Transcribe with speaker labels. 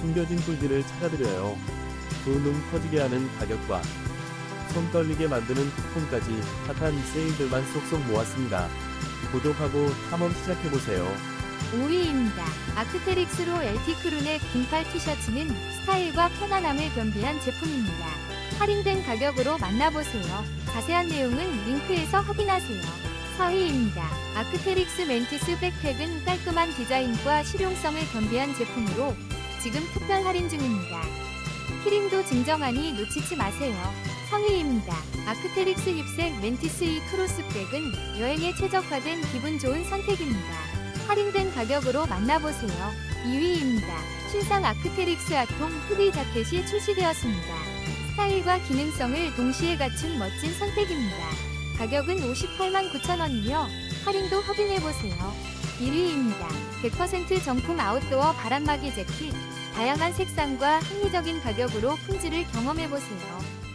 Speaker 1: 숨겨진 꿀들을 찾아드려요. 두눈 터지게 하는 가격과 손 떨리게 만드는 쿠폰까지 핫한 세일들만 쏙쏙 모았습니다. 구독하고 탐험 시작해보세요.
Speaker 2: 5위입니다. 아크테릭스로 LT크룬의 긴팔 티셔츠는 스타일과 편안함을 겸비한 제품입니다. 할인된 가격으로 만나보세요. 자세한 내용은 링크에서 확인하세요. 4위입니다. 아크테릭스 멘티스 백팩은 깔끔한 디자인과 실용성을 겸비한 제품으로 지금 특별 할인 중입니다. 키링도 증정하니 놓치지 마세요. 3위입니다. 아크테릭스 힙색 멘티스 이 크로스백은 여행에 최적화된 기분 좋은 선택입니다. 할인된 가격으로 만나보세요. 2위입니다. 신상 아크테릭스 아톰 후디 자켓이 출시되었습니다. 스타일과 기능성을 동시에 갖춘 멋진 선택입니다. 가격은 58만 9천원이며 할인도 확인해보세요. 1위입니다. 100% 정품 아웃도어 바람막이 재킷. 다양한 색상과 합리적인 가격으로 품질을 경험해보세요.